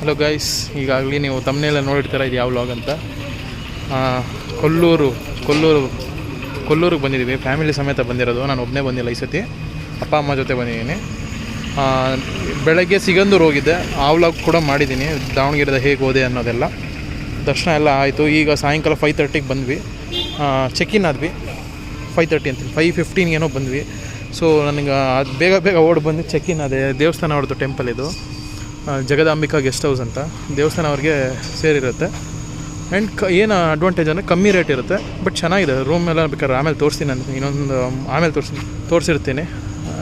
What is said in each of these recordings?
Hello guys ಈಗಾಗಲೇ ನೀವು ತಮ್ಮನೆಲ್ಲ ನೋಡಿರ್ತೀರ ಇದು ಯಾವ ವ್ಲಾಗ್ ಅಂತ? ಕೊಲ್ಲೂರು ಕೊಲ್ಲೂರು, ಕೊಲ್ಲೂರಿಗೆ ಬಂದಿದ್ದೀವಿ. ಫ್ಯಾಮಿಲಿ ಸಮೇತ ಬಂದಿರೋದು. ನಾನು ಒಬ್ಬನೇ ಬಂದಿಲ್ಲ ಈ ಸತಿ. ಅಪ್ಪ, ಅಮ್ಮ ಜೊತೆ ಬಂದಿದ್ದೀನಿ. ಬೆಳಗ್ಗೆ ಸಿಗಂದೂರು ಹೋಗಿದ್ದೆ. ಆ ವ್ಲಾಗ್ ಕೂಡ ಮಾಡಿದ್ದೀನಿ. ದಾವಣಗೆರೆದ ಹೇಗೆ ಹೋದೆ ಅನ್ನೋದೆಲ್ಲ. ದರ್ಶನ ಎಲ್ಲ ಆಯಿತು. ಈಗ ಸಾಯಂಕಾಲ ಫೈವ್ ತರ್ಟಿಗೆ ಬಂದ್ವಿ. ಚೆಕ್ ಇನ್ ಆದ್ವಿ. ಫೈವ್ ತರ್ಟಿ ಅಂತ ಫೈವ್ ಫಿಫ್ಟೀನ್ಗೇನೋ ಬಂದ್ವಿ. ಸೊ ನನಗೆ ಅದು ಬೇಗ ಬೇಗ ಓಡಿ ಬಂದು ಚೆಕ್ ಇನ್ ಅದೇ ದೇವಸ್ಥಾನ ಅವ್ರದ್ದು ಟೆಂಪಲ್ ಇದು. ಜಗದಾಂಬಿಕಾ ಗೆಸ್ಟ್ ಹೌಸ್ ಅಂತ ದೇವಸ್ಥಾನ ಅವ್ರಿಗೆ ಸೇರಿರುತ್ತೆ. ಆ್ಯಂಡ್ ಕ, ಏನು ಅಡ್ವಾಂಟೇಜ್ ಅಂದರೆ ಕಮ್ಮಿ ರೇಟ್ ಇರುತ್ತೆ ಬಟ್ ಚೆನ್ನಾಗಿದೆ. ರೂಮ್ ಎಲ್ಲ ಬೇಕಾದ್ರೆ ಆಮೇಲೆ ತೋರಿಸ್ತೀನಿ ನಾನು. ಇನ್ನೊಂದು ಆಮೇಲೆ ತೋರಿಸಿ, ತೋರಿಸಿರ್ತೀನಿ.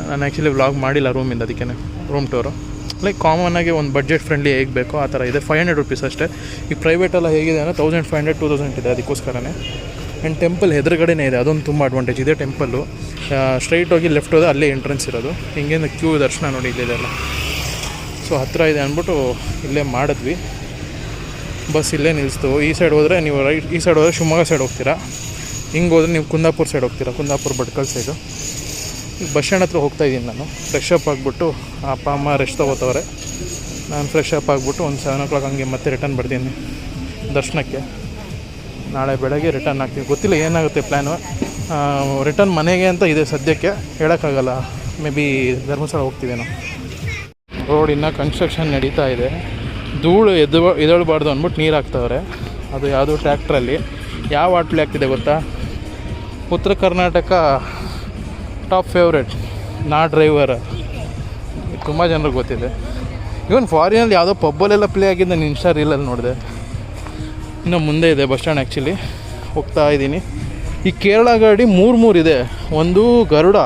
ನಾನು ಆ್ಯಕ್ಚುಲಿ ವ್ಲಾಗ್ ಮಾಡಿಲ್ಲ ರೂಮಿಂದ ಅದಕ್ಕೆ ರೂಮ್ ಟೂರು ಲೈಕ್ ಕಾಮನ್ ಆಗಿ ಒಂದು ಬಜೆಟ್ ಫ್ರೆಂಡ್ಲಿ ಹೇಗೆ ಬೇಕೋ ಆ ಥರ ಇದೆ. ಫೈವ್ ಹಂಡ್ರೆಡ್ ರುಪೀಸ್ ಅಷ್ಟೇ. ಈ ಪ್ರೈವೇಟೆಲ್ಲ ಹೇಗಿದೆ ಅಂದರೆ thousand five hundred two thousand ಇದೆ ಅದಕ್ಕೋಸ್ಕರನೇ. ಆ್ಯಂಡ್ ಟೆಂಪಲ್ ಎದುರುಗಡೆನೇ ಇದೆ. ಅದೊಂದು ತುಂಬ ಅಡ್ವಾಂಟೇಜ್ ಇದೆ ಟೆಂಪಲ್ಲು ಸ್ಟ್ರೈಟ್ ಹೋಗಿ ಲೆಫ್ಟ್ ಹೋದ್ರೆ ಅಲ್ಲೇ ಎಂಟ್ರೆನ್ಸ್ ಇರೋದು. ಹಿಂಗೇನು ಕ್ಯೂ ದರ್ಶನ ನೋಡಿ ಇಲ್ಲಿದೆಲ್ಲ. ಸೊ ಹತ್ತಿರ ಇದೆ ಅಂದ್ಬಿಟ್ಟು ಇಲ್ಲೇ ಮಾಡಿದ್ವಿ. ಬಸ್ ಇಲ್ಲೇ ನಿಲ್ಲಿಸ್ತು ಈ ಸೈಡ್ ಹೋದರೆ ನೀವು ರೈಟ್ ಈ ಸೈಡ್ ಹೋದರೆ ಶಿವಮೊಗ್ಗ ಸೈಡ್ ಹೋಗ್ತೀರಾ? ಹಿಂಗೆ ಹೋದರೆ ನೀವು ಕುಂದಾಪುರ ಸೈಡ್ ಹೋಗ್ತೀರಾ? ಕುಂದಾಪುರ ಭಟ್ಕಲ್ ಸೈಡು ಈಗ ಬಸ್ ಸ್ಟ್ಯಾಂಡ್ ಹತ್ರ ಹೋಗ್ತಾ ಇದ್ದೀನಿ ನಾನು. ಫ್ರೆಶ್ ಅಪ್ ಆಗಿಬಿಟ್ಟು ಅಪ್ಪ, ಅಮ್ಮ ರೆಸ್ಟ್ ತೊಗೋತವ್ರೆ. ನಾನು ಫ್ರೆಶ್ ಅಪ್ ಆಗಿಬಿಟ್ಟು ಒಂದು ಸೆವೆನ್ ಓ ಕ್ಲಾಕ್ ಹಂಗೆ ಮತ್ತೆ ರಿಟರ್ನ್ ಬರ್ತೀನಿ ದರ್ಶನಕ್ಕೆ. ನಾಳೆ ಬೆಳಗ್ಗೆ ರಿಟರ್ನ್ ಆಗ್ತೀವಿ ಗೊತ್ತಿಲ್ಲ ಏನಾಗುತ್ತೆ ಪ್ಲ್ಯಾನು ರಿಟರ್ನ್ ಮನೆಗೆ ಅಂತ ಇದೆ ಸದ್ಯಕ್ಕೆ. ಹೇಳೋಕ್ಕಾಗಲ್ಲ. ಮೇ ಬಿ ಧರ್ಮಸ್ಥಳ ಹೋಗ್ತೀವೇನೋ ರೋಡ್ ಇನ್ನೂ ಕನ್ಸ್ಟ್ರಕ್ಷನ್ ನಡೀತಾ ಇದೆ. ಧೂಳು ಎದ್ದು ಎದಳ್ಬಾರ್ದು ಅಂದ್ಬಿಟ್ಟು ನೀರು ಹಾಕ್ತವ್ರೆ. ಅದು ಯಾವುದೋ ಟ್ರ್ಯಾಕ್ಟ್ರಲ್ಲಿ. ಯಾವ ಆಟ್ಲಿ ಆಗ್ತಿದೆ ಗೊತ್ತಾ? ಉತ್ತರ ಕರ್ನಾಟಕ ಟಾಪ್ ಫೇವ್ರೆಟ್ ನಾ ಡ್ರೈವರ್ ತುಂಬ ಜನರಿಗೆ ಗೊತ್ತಿದೆ. ಇವನ್ ಫಾರಿನಲ್ಲಿ ಯಾವುದೋ ಪಬ್ಬಲ್ಲೆಲ್ಲ ಪ್ಲೇ ಆಗಿದ್ದು ನಾನು ಇನ್ಸ್ಟಾ ರೀಲಲ್ಲಿ ನೋಡಿದೆ. ಇನ್ನು ಮುಂದೆ ಇದೆ ಬಸ್ ಸ್ಟ್ಯಾಂಡ್ ಆ್ಯಕ್ಚುಲಿ ಹೋಗ್ತಾ ಇದ್ದೀನಿ. ಈ ಕೇರಳ ಗಾಡಿ ಮೂರು ಮೂರು ಇದೆ. ಒಂದು ಗರುಡ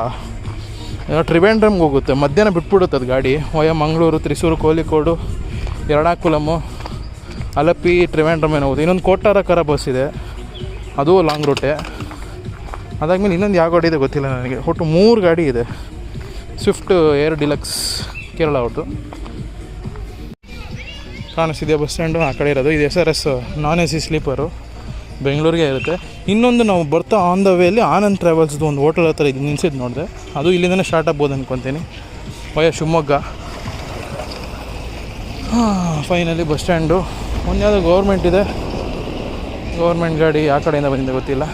ಏನೋ ಟ್ರಿವೆಂಡ್ರಮ್ಗೆ ಹೋಗುತ್ತೆ. ಮಧ್ಯಾಹ್ನ ಬಿಟ್ಬಿಡುತ್ತೆ ಅದು ಗಾಡಿ. ವಯ ಮಂಗಳೂರು ತ್ರಿಸೂರು ಕೋಲಿಕೋಡು ಎರಡಾಕುಲಮು ಅಲಪಿ ತ್ರಿವೇಂಡ್ರಮ್ ಏನೋ ಹೋಗುತ್ತೆ. ಇನ್ನೊಂದು ಕೋಟಾರಕರ ಬಸ್ ಇದೆ. ಅದು ಲಾಂಗ್ ರೂಟೆ. ಅದಾದಮೇಲೆ ಇನ್ನೊಂದು ಯಾವ ಗಾಡಿ ಇದೆ ಗೊತ್ತಿಲ್ಲ ನನಗೆ. ಒಟ್ಟು ಮೂರು ಗಾಡಿ ಇದೆ. ಸ್ವಿಫ್ಟ್ ಏರ್ ಡಿಲಕ್ಸ್ ಕೇರಳ ಅವ್ರದ್ದು. ಕಾಣಿಸ್ತಿದೆಯಾ ಬಸ್ ಸ್ಟ್ಯಾಂಡು? ಆ ಕಡೆ ಇರೋದು. ಇದು S R S non A C sleeper ಬೆಂಗಳೂರಿಗೆ ಇರುತ್ತೆ. ಇನ್ನೊಂದು ನಾವು ಬರ್ತಾ ಆನ್ ದ ವೇಲಿ ಆನಂದ್ ಟ್ರಾವೆಲ್ಸ್ದು ಒಂದು ಹೋಟೆಲ್ ಹತ್ರ ಇದು ನಿಲ್ಸಿದ್ದು ನೋಡಿದೆ. ಅದು ಇಲ್ಲಿಂದನೇ ಸ್ಟಾರ್ಟ್ ಆಗ್ಬೋದು ಅಂದ್ಕೊತೀನಿ via Shivamogga. Finally bus stand ಒಂದು ಯಾವುದೋ ಗೌರ್ಮೆಂಟ್ ಇದೆ. ಗೌರ್ಮೆಂಟ್ ಗಾಡಿ ಆ ಕಡೆಯಿಂದ ಬಂದಿದೆ, ಗೊತ್ತಿಲ್ಲ.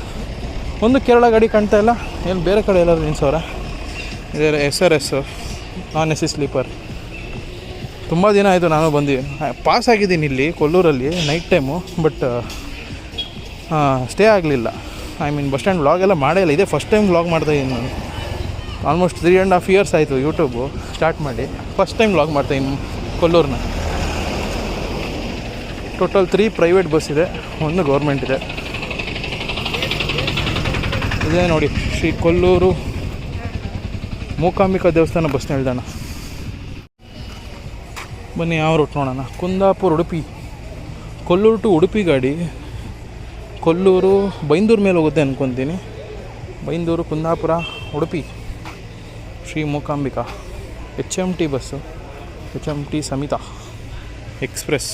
ಒಂದು ಕೇರಳ ಗಾಡಿ ಕಾಣ್ತಾ ಇಲ್ಲ. ಎಲ್ಲಿ ಬೇರೆ ಕಡೆ ಎಲ್ಲಾದರೂ ನಿಲ್ಸವ್ರ ಇದೆ S R S non S C sleeper ತುಂಬ ದಿನ ಆಯಿತು ನಾನು ಬಂದು. ಪಾಸ್ ಆಗಿದ್ದೀನಿ ಇಲ್ಲಿ, ಕೊಲ್ಲೂರಲ್ಲಿ ನೈಟ್ ಟೈಮು ಬಟ್ ಸ್ಟೇ ಆಗಲಿಲ್ಲ. I mean bus stand vlog ಎಲ್ಲ ಮಾಡೇ ಇಲ್ಲ. ಇದೇ ಫಸ್ಟ್ ಟೈಮ್ ವ್ಲಾಗ್ ಮಾಡ್ತಾಯಿದ್ದೀನಿ ನಾನು. Almost three and half years ಆಯಿತು ಯೂಟ್ಯೂಬು ಸ್ಟಾರ್ಟ್ ಮಾಡಿ. ಫಸ್ಟ್ ಟೈಮ್ ವ್ಲಾಗ್ ಮಾಡ್ತಾಯಿದ್ದೀನಿ ಕೊಲ್ಲೂರನ್ನ ಟೋಟಲ್ ತ್ರೀ ಪ್ರೈವೇಟ್ ಬಸ್ ಇದೆ, ಒಂದು ಗೌರ್ಮೆಂಟ್ ಇದೆ. ಇದೇ ನೋಡಿ, ಶ್ರೀ ಕೊಲ್ಲೂರು ಮೂಕಾಂಬಿಕಾ ದೇವಸ್ಥಾನ ಬಸ್ ನಿಲ್ದಾಣ ಬನ್ನಿ ಯಾವ ರೂಟ್ ನೋಡೋಣ. ಕುಂದಾಪುರ, ಉಡುಪಿ. ಕೊಲ್ಲೂರು ಟು ಉಡುಪಿ ಗಾಡಿ ಕೊಲ್ಲೂರು, ಬೈಂದೂರು ಮೇಲೆ ಹೋಗುತ್ತೆ ಅಂದ್ಕೊತೀನಿ Byndoor, Kundapura, Udupi, Shri Mookambika H M T bus H M T Samitha express.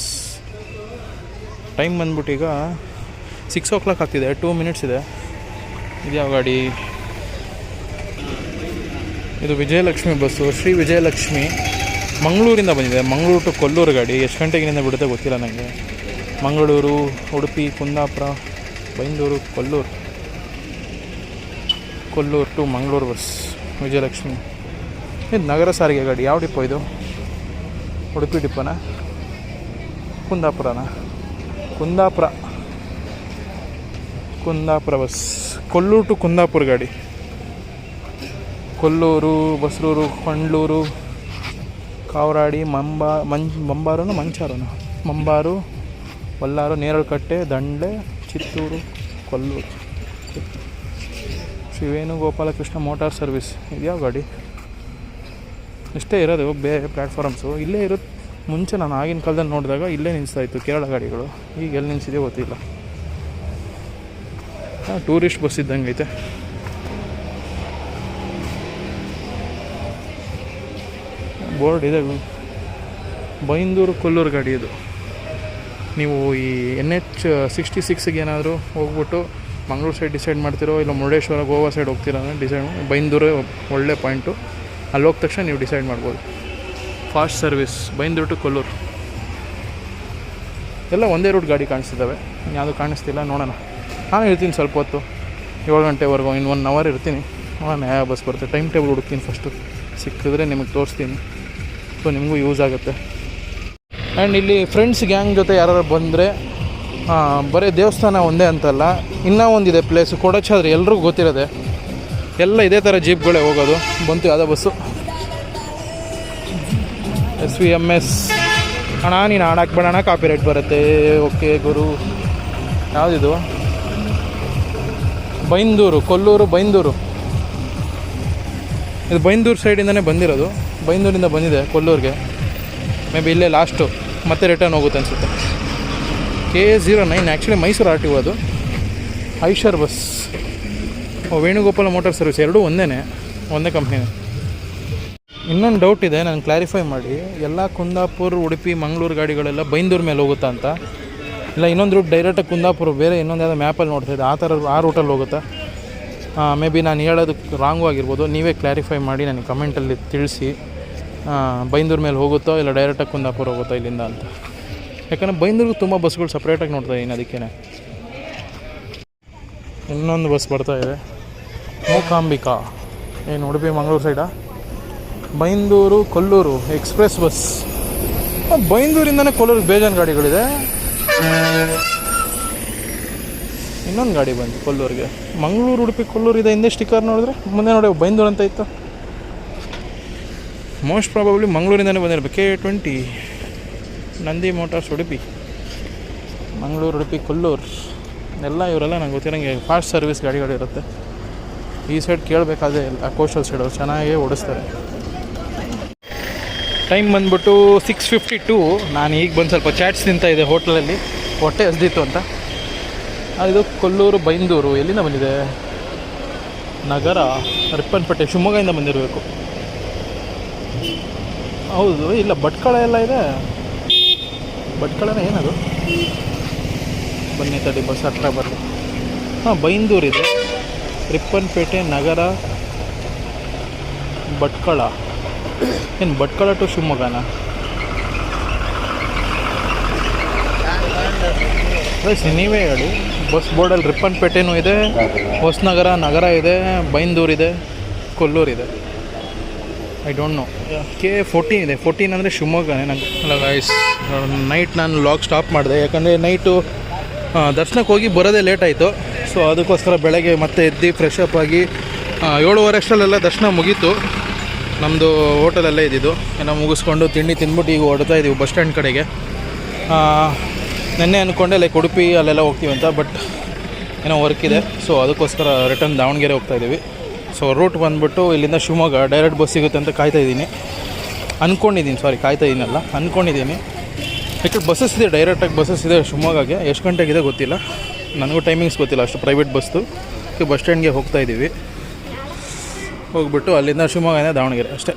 Time ಬಂದ್ಬಿಟ್ಟು ಈಗ ಸಿಕ್ಸ್ ಓ ಕ್ಲಾಕ್ ಆಗ್ತಿದೆ ಟೂ ಮಿನಿಟ್ಸ್ ಇದೆ. ಇದ್ಯಾವ ಗಾಡಿ? ಇದು ವಿಜಯಲಕ್ಷ್ಮಿ ಬಸ್ಸು, ಶ್ರೀ ವಿಜಯಲಕ್ಷ್ಮಿ. ಮಂಗಳೂರಿಂದ ಬಂದಿದೆ, ಮಂಗಳೂರು ಟು ಕೊಲ್ಲೂರು ಗಾಡಿ. ಎಷ್ಟು ಗಂಟೆಗಿನಿಂದ ಬಿಡುತ್ತೆ ಗೊತ್ತಿಲ್ಲ ನನಗೆ Mangaluru, Udupi, Kundapura Byndoor Kollur. Kollur to Mangaluru bus. Vijayalakshmi. ಇದು ನಗರ ಸಾರಿಗೆ ಗಾಡಿ. ಯಾವ ಡಿಪೋ ಇದು? ಉಡುಪಿ ಡಿಪೋನ? ಕುಂದಾಪುರನ? ಕುಂದಾಪುರ. ಕುಂದಾಪುರ ಬಸ್. ಕೊಲ್ಲೂರು ಟು ಕುಂದಾಪುರ ಗಾಡಿ. ಕೊಲ್ಲೂರು ಬಸ್ರೂರು ಕೊಂಡ್ಲೂರು ಕಾವರಾಡಿ, ಮಂಬಾ, ಮಂಜ್, ಮಂಬಾರನು, ಮಂಚಾರನು? ಮಂಬಾರು, ಬಲ್ಲಾರು, ನೇರಳಕಟ್ಟೆ ದಂಡೆ ಚಿತ್ತೂರು, ಕೊಲ್ಲೂರು. ಶ್ರೀ ವೇಣುಗೋಪಾಲಕೃಷ್ಣ ಮೋಟಾರ್ ಸರ್ವಿಸ್ ಇದೆಯಾ ಗಾಡಿ? ಇಷ್ಟೇ ಇರೋದು ಬೇರೆ ಪ್ಲ್ಯಾಟ್ಫಾರ್ಮ್ಸು ಇಲ್ಲೇ ಇರೋ ಮುಂಚೆ ನಾನು ಆಗಿನ ಕಾಲದಲ್ಲಿ ನೋಡಿದಾಗ ಇಲ್ಲೇ ನಿಲ್ಲಿಸ್ತಾ ಇತ್ತು ಕೇರಳ ಗಾಡಿಗಳು. ಈಗ ಎಲ್ಲಿ ನಿಲ್ಸಿದೆ ಗೊತ್ತಿಲ್ಲ. ಟೂರಿಸ್ಟ್ ಬಸ್ ಇದ್ದಂಗೆ ಐತೆ. ಬೋರ್ಡ್ ಇದೆ. ಬೈಂದೂರು, ಕೊಲ್ಲೂರು ಗಾಡಿ ಇದು. ನೀವು ಈ ಎನ್ ಎಚ್ ಸಿಕ್ಸ್ಟಿ ಸಿಕ್ಸ್ಗೆ ಏನಾದರೂ ಹೋಗ್ಬಿಟ್ಟು ಮಂಗಳೂರು ಸೈಡ್ ಡಿಸೈಡ್ ಮಾಡ್ತಿರೋ ಇಲ್ಲ ಮುರುಡೇಶ್ವರ ಗೋವಾ ಸೈಡ್ ಹೋಗ್ತೀರಾ ಅಂದರೆ ಡಿಸೈಡ್ ಬೈಂದೂರು ಒಳ್ಳೆ ಪಾಯಿಂಟು ಅಲ್ಲಿ ಹೋದ ತಕ್ಷಣ ನೀವು ಡಿಸೈಡ್ ಮಾಡ್ಬೋದು. Fast service Byndoor to Kollur. ಎಲ್ಲ ಒಂದೇ ರೂಟ್ ಗಾಡಿ ಕಾಣಿಸ್ತಿದ್ದಾವೆ. ಯಾವುದು ಕಾಣಿಸ್ತಿಲ್ಲ ನೋಡೋಣ. ನಾನು ಇರ್ತೀನಿ ಸ್ವಲ್ಪ ಹೊತ್ತು. ಏಳು ಗಂಟೆವರೆಗೂ ಇನ್ನು ಒನ್ ಅವರ್ ಇರ್ತೀನಿ. ನೋಡೋಣ ಯಾವ ಬಸ್ ಬರುತ್ತೆ. ಟೈಮ್ ಟೇಬಲ್ ಹುಡುಕ್ತೀನಿ ಫಸ್ಟು ಸಿಕ್ಕಿದ್ರೆ ನಿಮಗೆ ತೋರಿಸ್ತೀನಿ. ಸೊ ನಿಮಗೂ ಯೂಸ್ ಆಗುತ್ತೆ. ಆ್ಯಂಡ್ ಇಲ್ಲಿ ಫ್ರೆಂಡ್ಸ್ ಗ್ಯಾಂಗ್ ಜೊತೆ ಯಾರು ಬಂದರೆ ಬರೀ ದೇವಸ್ಥಾನ ಒಂದೇ ಅಂತಲ್ಲ, ಇನ್ನೂ ಒಂದಿದೆ ಪ್ಲೇಸು ಕೊಡಚಾದ್ರೆ ಎಲ್ರಿಗೂ ಗೊತ್ತಿರೋದೆ ಎಲ್ಲ ಇದೇ ಥರ ಜೀಪ್ಗಳೇ ಹೋಗೋದು. ಬಂತು ಯಾವುದೋ bus. S V M S ಅಣ್ಣ, ನೀನು ಹಾಡಕ್ಕೆ ಕಾಪಿ ರೇಟ್ ಬರುತ್ತೆ. ಓಕೆ ಗುರು. ಯಾವುದಿದು? ಬೈಂದೂರು, ಕೊಲ್ಲೂರು, ಬೈಂದೂರು. ಇದು ಬೈಂದೂರು ಸೈಡಿಂದನೇ ಬಂದಿರೋದು. ಬೈಂದೂರಿಂದ ಬಂದಿದೆ ಕೊಲ್ಲೂರಿಗೆ. ಮೇ ಬಿ ಇಲ್ಲೇ ಲಾಸ್ಟು ಮತ್ತೆ ರಿಟರ್ನ್ ಹೋಗುತ್ತೆ ಅನಿಸುತ್ತೆ. K zero nine actually Mysuru R T ಅದು. ಐಷರ್ ಬಸ್. ಓ, ವೇಣುಗೋಪಾಲ ಮೋಟಾರ್ ಸರ್ವಿಸ್ ಎರಡೂ ಒಂದೇ ಒಂದೇ ಕಂಪ್ನಿನೇ ಇನ್ನೊಂದು ಡೌಟ್ ಇದೆ, ನಾನು ಕ್ಲಾರಿಫೈ ಮಾಡಿ. ಎಲ್ಲ ಕುಂದಾಪುರ, ಉಡುಪಿ, ಮಂಗಳೂರು ಗಾಡಿಗಳೆಲ್ಲ ಬೈಂದೂರು ಮೇಲೆ ಹೋಗುತ್ತಾ ಅಂತ. ಇಲ್ಲ, ಇನ್ನೊಂದು ರೂಟ್ ಡೈರೆಕ್ಟಾಗಿ ಕುಂದಾಪುರ, ಬೇರೆ ಇನ್ನೊಂದು ಯಾವುದೋ ಮ್ಯಾಪಲ್ಲಿ ನೋಡ್ತಾ ಇದ್ದೆ ಆ ಥರ ಆ ರೂಟಲ್ಲಿ ಹೋಗುತ್ತಾ? ಮೇ ಬಿ ನಾನು ಹೇಳೋದು ರಾಂಗು ಆಗಿರ್ಬೋದು. ನೀವೇ ಕ್ಲಾರಿಫೈ ಮಾಡಿ, ನನಗೆ ಕಮೆಂಟಲ್ಲಿ ತಿಳಿಸಿ. ಬೈಂದೂರು ಮೇಲೆ ಹೋಗುತ್ತೋ ಇಲ್ಲ ಡೈರೆಕ್ಟಾಗಿ ಕುಂದಾಪುರ ಹೋಗುತ್ತೋ ಇಲ್ಲಿಂದ ಅಂತ. ಯಾಕಂದರೆ ಬೈಂದೂರಿಗೆ ತುಂಬ ಬಸ್ಗಳು ಸಪ್ರೇಟಾಗಿ ನೋಡ್ತಾ ಇದ್ದೀನಿ ಅದಕ್ಕೇ ಇನ್ನೊಂದು ಬಸ್ ಬರ್ತಾ ಇದೆ. ಮೂಕಾಂಬಿಕಾ. ಏನು ಉಡುಪಿ, ಮಂಗಳೂರು ಸೈಡಾ ಬೈಂದೂರು, ಕೊಲ್ಲೂರು ಎಕ್ಸ್ಪ್ರೆಸ್ ಬಸ್ ಬೈಂದೂರಿಂದನೇ ಕೊಲ್ಲೂರಿಗೆ ಬೇಜಾನ್ ಗಾಡಿಗಳಿದೆ. ಇನ್ನೊಂದು ಗಾಡಿ ಬಂತು ಕೊಲ್ಲೂರಿಗೆ. ಮಂಗಳೂರು, ಉಡುಪಿ, ಕೊಲ್ಲೂರು ಇದೆ, ಹಿಂದೆ ಸ್ಟಿಕ್ಕರ್ ನೋಡಿದ್ರೆ. ಮುಂದೆ ನೋಡಿ, ಬೈಂದೂರು ಅಂತ ಇತ್ತು. ಮೋಸ್ಟ್ ಪ್ರಾಬಬ್ಲಿ ಮಂಗಳೂರಿಂದನೇ ಬಂದಿರಬೇಕು. K twenty Nandi motors Udupi Mangaluru Udupi Kollur ಎಲ್ಲ ಇವರೆಲ್ಲ ನಂಗೆ ಗೊತ್ತಿರೋಂಗೆ ಫಾಸ್ಟ್ ಸರ್ವಿಸ್ ಗಾಡಿಗಳಿರುತ್ತೆ ಈ ಸೈಡ್ ಕೇಳಬೇಕಾದ್ರೆ ಇಲ್ಲ ಕೋಸ್ಟಲ್ ಸೈಡ್ ಅವ್ರು ಚೆನ್ನಾಗೇ ಓಡಿಸ್ತಾರೆ. ಟೈಮ್ ಬಂದ್ಬಿಟ್ಟು ಸಿಕ್ಸ್ ಫಿಫ್ಟಿ ಟೂ ನಾನು ಈಗ ಬಂದು ಸ್ವಲ್ಪ ಚಾಟ್ಸ್ ತಿಂತಾ ಇದೆ ಹೋಟ್ಲಲ್ಲಿ. ಹೊಟ್ಟೆ ಹಸ್ದಿತ್ತು ಅಂತ. ಅದು ಕೊಲ್ಲೂರು ಬೈಂದೂರು ಎಲ್ಲಿಂದ ಬಂದಿದೆ? ನಗರ ರಿಪ್ಪನ್ಪೇಟೆ ಶಿವಮೊಗ್ಗದಿಂದ ಬಂದಿರಬೇಕು. ಹೌದು ಇಲ್ಲ ಭಟ್ಕಳ ಎಲ್ಲ ಇದೆ. ಭಟ್ಕಳನ ಏನದು? ಬನ್ನಿ ತಡಿ ಬಸ್ ಹತ್ರ ಬರಲಿ ಹಾಂ ಬೈಂದೂರಿದೆ ರಿಪ್ಪನ್ಪೇಟೆ ನಗರ ಭಟ್ಕಳ. ಏನು ಭಟ್ಕಳ ಟು ಶಿವಮೊಗ್ಗನ? ಬಸ್ ನೀವೇ ಹೇಳಿ. ಬಸ್ ಬೋರ್ಡಲ್ಲಿ ರಿಪ್ಪನ್ಪೇಟೆನೂ ಇದೆ ಹೊಸನಗರ ನಗರ ಇದೆ ಬೈಂದೂರಿದೆ ಕೊಲ್ಲೂರಿದೆ I don't know K fourteen ಇದೆ. ಫೋರ್ಟೀನ್ ಅಂದರೆ ಶಿವಮೊಗ್ಗನೇ ನಂಗೆ. ಅಲ್ಲ ಗಾಯ್ಸ್ ನೈಟ್ ನಾನು ಲಾಗ್ ಸ್ಟಾಪ್ ಮಾಡಿದೆ. ಯಾಕಂದರೆ ನೈಟು ದರ್ಶನಕ್ಕೆ ಹೋಗಿ ಬರೋದೇ ಲೇಟ್ ಆಯಿತು. ಸೊ ಅದಕ್ಕೋಸ್ಕರ ಬೆಳಗ್ಗೆ ಮತ್ತೆ ಎದ್ದು ಫ್ರೆಶ್ ಅಪ್ ಆಗಿ ಏಳುವರೆ ಅಷ್ಟರಲ್ಲೆಲ್ಲ ದರ್ಶನ ಮುಗೀತು. ನಮ್ಮದು ಹೋಟೆಲಲ್ಲೇ ಇದ್ದಿದ್ದು. ಏನೋ ಮುಗಿಸ್ಕೊಂಡು ತಿಂಡಿ ತಿಂದ್ಬಿಟ್ಟು ಈಗ ಹೊಡ್ತಾ ಇದ್ದೀವಿ ಬಸ್ ಸ್ಟ್ಯಾಂಡ್ ಕಡೆಗೆ. ನೆನ್ನೆ ಅಂದ್ಕೊಂಡೆ ಲೈಕ್ ಉಡುಪಿ ಅಲ್ಲೆಲ್ಲ ಹೋಗ್ತೀವಿ ಅಂತ ಬಟ್ ಏನೋ ವರ್ಕ್ ಇದೆ. ಸೊ ಅದಕ್ಕೋಸ್ಕರ ರಿಟರ್ನ್ ದಾವಣಗೆರೆ ಹೋಗ್ತಾ ಇದ್ದೀವಿ. ಸೊ ರೂಟ್ ಬಂದ್ಬಿಟ್ಟು ಇಲ್ಲಿಂದ ಶಿವಮೊಗ್ಗ ಡೈರೆಕ್ಟ್ ಬಸ್ ಸಿಗುತ್ತೆ ಅಂತ ಕಾಯ್ತಾ ಇದ್ದೀನಿ. ಅಂದ್ಕೊಂಡಿದ್ದೀನಿ ಸಾರಿ ಕಾಯ್ತಾ ಇದ್ದೀನಲ್ಲ ಅಂದ್ಕೊಂಡಿದ್ದೀನಿ ಯಾಕೆ ಬಸ್ಸಸ್ ಇದೆ ಡೈರೆಕ್ಟಾಗಿ ಬಸ್ಸಸ್ ಇದೆ ಶಿವಮೊಗ್ಗಗೆ. ಎಷ್ಟು ಗಂಟೆಗಿದೆ ಗೊತ್ತಿಲ್ಲ. ನನಗೂ ಟೈಮಿಂಗ್ಸ್ ಗೊತ್ತಿಲ್ಲ, ಅಷ್ಟು ಪ್ರೈವೇಟ್ ಬಸ್ಸು ಬಸ್ ಸ್ಟ್ಯಾಂಡ್ಗೆ ಹೋಗ್ತಾ ಇದ್ದೀವಿ. ಹೋಗ್ಬಿಟ್ಟು ಅಲ್ಲಿಂದ ಶಿವಮೊಗ್ಗನೇ ದಾವಣಗೆರೆ, ಅಷ್ಟೇ.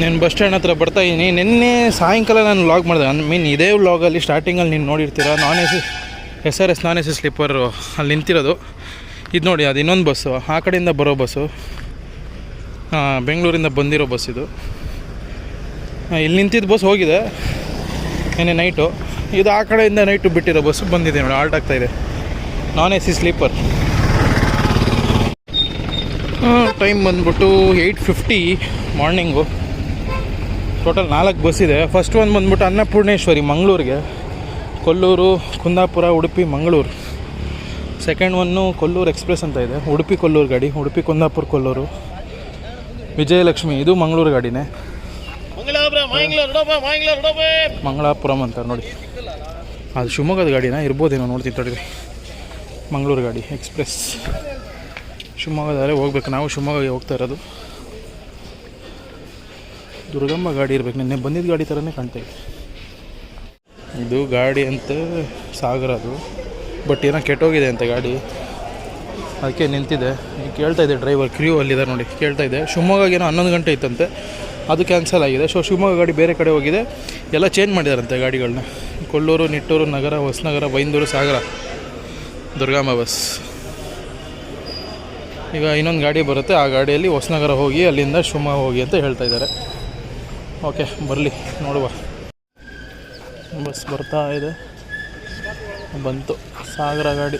ನೀನು ಬಸ್ ಸ್ಟ್ಯಾಂಡ್ ಹತ್ರ ಬರ್ತಾ ಇದ್ದೀನಿ. ನಿನ್ನೆ ಸಾಯಂಕಾಲ ನಾನು ವ್ಲಾಗ್ ಮಾಡಿದೆ. ನಾನು ಮೀನ್ ಇದೇ ವ್ಲಾಗಲ್ಲಿ ಸ್ಟಾರ್ಟಿಂಗಲ್ಲಿ ನೀನು ನೋಡಿರ್ತೀರ non A C S R S non A C sleeper ಅಲ್ಲಿ ನಿಂತಿರೋದು. ಇದು ನೋಡಿ, ಅದು ಇನ್ನೊಂದು ಬಸ್ಸು. ಆ ಕಡೆಯಿಂದ ಬರೋ ಬಸ್ಸು. ಬೆಂಗಳೂರಿಂದ ಬಂದಿರೋ ಬಸ್ ಇದು. ಇಲ್ಲಿ ನಿಂತಿದ್ದ ಬಸ್ ಹೋಗಿದೆ. ನಿನ್ನೆ ನೈಟು ಇದು ಆ ಕಡೆಯಿಂದ ನೈಟು ಬಿಟ್ಟಿರೋ ಬಸ್ಸು ಬಂದಿದೆ ನೋಡಿ ಆಲ್ಟ್ ಆಗ್ತಾ ಇದೆ. Non A C sleeper. Time ಬಂದ್ಬಿಟ್ಟು ಏಯ್ಟ್ ಫಿಫ್ಟಿ ಮಾರ್ನಿಂಗು ಟೋಟಲ್ ನಾಲ್ಕು ಬಸ್ ಇದೆ. ಫಸ್ಟ್ ಒಂದು ಬಂದ್ಬಿಟ್ಟು ಅನ್ನಪೂರ್ಣೇಶ್ವರಿ, ಮಂಗಳೂರಿಗೆ. Kollur, Kundapura, Udupi, Mangaluru. Second one Kollur express ಅಂತ ಇದೆ. ಉಡುಪಿ ಕೊಲ್ಲೂರು ಗಾಡಿ ಉಡುಪಿ ಕುಂದಾಪುರ ಕೊಲ್ಲೂರು ವಿಜಯಲಕ್ಷ್ಮಿ ಇದು ಮಂಗಳೂರು ಗಾಡಿನೇ. ಮಂಗಳಾಪುರಂ ಅಂತ ನೋಡಿ. ಅದು ಶಿವಮೊಗ್ಗದ ಗಾಡಿನ ಇರ್ಬೋದೇನೋ ನೋಡ್ತೀನಿ ತೊಡಗಿ ಮಂಗಳೂರು ಗಾಡಿ ಎಕ್ಸ್ಪ್ರೆಸ್ ಶಿವಮೊಗ್ಗದಲ್ಲೇ ಹೋಗ್ಬೇಕು ನಾವು ಶಿವಮೊಗ್ಗಗೆ ಹೋಗ್ತಾ ಇರೋದು. ದುರ್ಗಮ್ಮ ಗಾಡಿ ಇರ್ಬೇಕು ನಿನ್ನೆ ಬಂದಿದ್ದ ಗಾಡಿ ಥರನೇ ಕಾಣ್ತಾ ಇದೆ. ಇದು ಗಾಡಿ ಅಂತ ಸಾಗರ ಅದು. ಬಟ್ ಏನೋ ಕೆಟ್ಟೋಗಿದೆ ಅಂತ ಗಾಡಿ. ಅದಕ್ಕೆ ನಿಂತಿದೆ. ಈಗ ಕೇಳ್ತಾ ಇದೆ ಡ್ರೈವರ್ ಕ್ರ್ಯೂ ಅಲ್ಲಿದೆ ನೋಡಿ ಕೇಳ್ತಾ ಇದೆ ಶಿವಮೊಗ್ಗಗೇನೋ ಹನ್ನೊಂದು ಗಂಟೆ ಇತ್ತಂತೆ. ಅದು ಕ್ಯಾನ್ಸಲ್ ಆಗಿದೆ. ಸೊ ಶಿವಮೊಗ್ಗ ಗಾಡಿ ಬೇರೆ ಕಡೆ ಹೋಗಿದೆ. ಎಲ್ಲ ಚೇಂಜ್ ಮಾಡಿದಾರಂತೆ ಗಾಡಿಗಳನ್ನ ಕೊಲ್ಲೂರು ನಿಟ್ಟೂರು ನಗರ ಹೊಸನಗರ ಬೈಂದೂರು ಸಾಗರ. ದುರ್ಗಾಂಬ ಬಸ್ ಈಗ ಇನ್ನೊಂದು ಗಾಡಿ ಬರುತ್ತೆ. ಆ ಗಾಡಿಯಲ್ಲಿ ಹೊಸನಗರ ಹೋಗಿ ಅಲ್ಲಿಂದ ಶಿವಮೊಗ್ಗ ಹೋಗಿ ಅಂತ ಹೇಳ್ತಾ ಇದ್ದಾರೆ. ಓಕೆ ಬರಲಿ ನೋಡುವ. ಬಸ್ ಬರ್ತಾ ಇದೆ. ಬಂತು. ಸಾಗರ ಗಾಡಿ.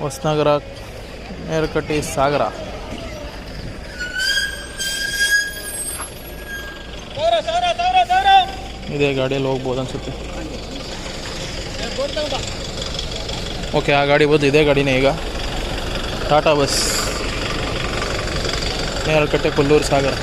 ಹೊಸನಗರ ಮೇರುಕಟ್ಟಿ ಸಾಗರ. ಇದೇ ಗಾಡಿಯಲ್ಲಿ ಹೋಗ್ಬೋದು ಅನ್ಸುತ್ತೆ. ಓಕೆ, ಆ ಗಾಡಿ ಬಂದು ಇದೇ ಗಾಡಿನೇ ಈಗ. ಟಾಟಾ ಬಸ್. ಮೇರುಕಟ್ಟೆ ಕೊಲ್ಲೂರು ಸಾಗರ.